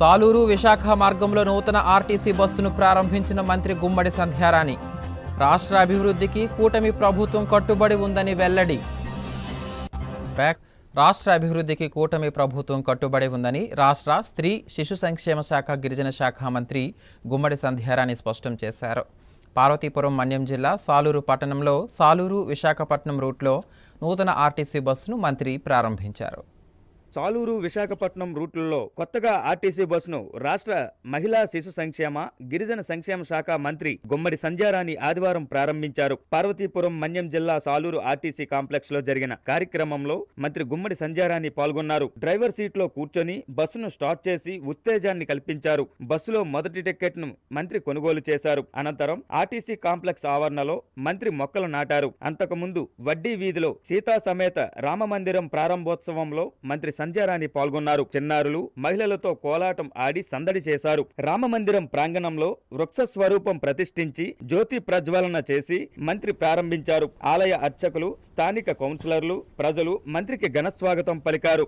సాలూరు విశాఖ మార్గంలో నూతన ఆర్టీసీ బస్సును ప్రారంభించిన మంత్రి గుమ్మడి సంధ్యారాణి. రాష్ట్ర అభివృద్ధికి కూటమి ప్రభుత్వం కట్టుబడి ఉందని వెల్లడి. రాష్ట్ర అభివృద్ధికి కూటమి ప్రభుత్వం కట్టుబడి ఉందని రాష్ట్ర స్త్రీ శిశు సంక్షేమ శాఖ గిరిజన శాఖ మంత్రి గుమ్మడి సంధ్యారాణి స్పష్టం చేశారు. పార్వతీపురం మన్యం జిల్లా సాలూరు పట్టణంలో సాలూరు విశాఖపట్నం రూట్లో నూతన ఆర్టీసీ బస్సును మంత్రి ప్రారంభించారు. సాలూరు విశాఖపట్నం రూట్లలో కొత్తగా ఆర్టీసీ బస్సును రాష్ట్ర మహిళా శిశు సంక్షేమ గిరిజన సంక్షేమ శాఖ మంత్రి గుమ్మడి సంధ్యారాణి ఆదివారం ప్రారంభించారు. పార్వతీపురం మన్యం జిల్లా సాలూరు ఆర్టీసీ కాంప్లెక్స్లో జరిగిన కార్యక్రమంలో మంత్రి గుమ్మడి సంధ్యారాణి పాల్గొన్నారు. డ్రైవర్ సీట్లో కూర్చొని బస్సును స్టార్ట్ చేసి ఉత్తేజాన్ని కల్పించారు. బస్సులో మొదటి టికెట్ను మంత్రి కొనుగోలు చేశారు. అనంతరం ఆర్టీసీ కాంప్లెక్స్ ఆవరణలో మంత్రి మొక్కలు నాటారు. అంతకుముందు వడ్డీ వీధిలో సీతా సమేత రామమందిరం ప్రారంభోత్సవంలో మంత్రి సంధ్యారాణి పాల్గొన్నారు. చిన్నారులు మహిళలతో కోలాటం ఆడి సందడి చేశారు. రామమందిరం ప్రాంగణంలో వృక్ష స్వరూపం ప్రతిష్ఠించి జ్యోతి ప్రజ్వలన చేసి మంత్రి ప్రారంభించారు. ఆలయ అర్చకులు స్థానిక కౌన్సిలర్లు ప్రజలు మంత్రికి ఘనస్వాగతం పలికారు.